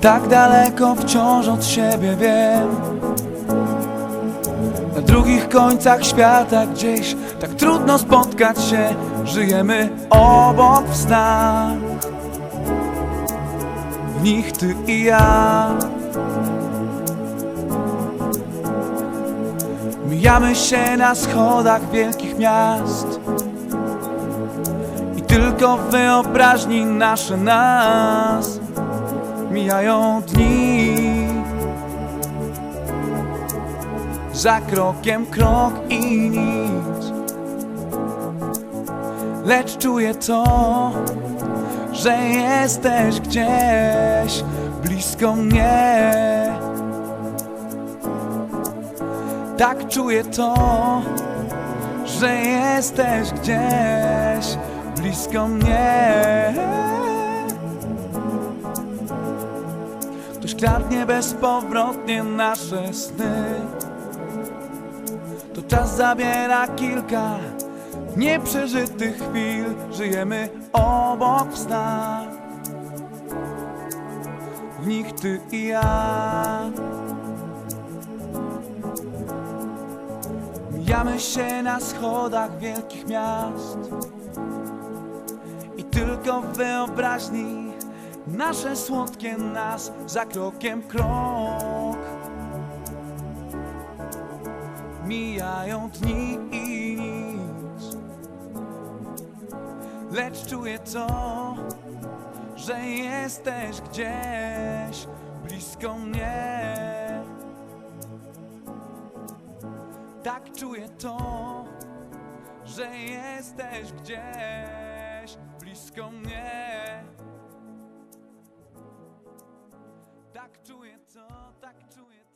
Tak daleko wciąż od siebie wiem. Na drugich końcach świata gdzieś Tak trudno spotkać się. Żyjemy obok w snach. W nich ty i ja. Mijamy się na schodach wielkich miast. I tylko wyobraźni nasze nas Mijają dni. Za krokiem krok i nic. Lecz czuję to, że jesteś gdzieś blisko mnie. Tak czuję to, że jesteś gdzieś blisko mnie. Ktoś kradnie bezpowrotnie nasze sny. To czas zabiera kilka nieprzeżytych chwil. Żyjemy obok w snach. W nich ty i ja. Mijamy się na schodach wielkich miast I tylko w wyobraźni Nasze słodkie nas za krokiem krok. Mijają dni i nic. Lecz czuję to, że jesteś gdzieś blisko mnie. Tak czuję to, że jesteś gdzieś blisko mnie. Tak czuję to, tak czuję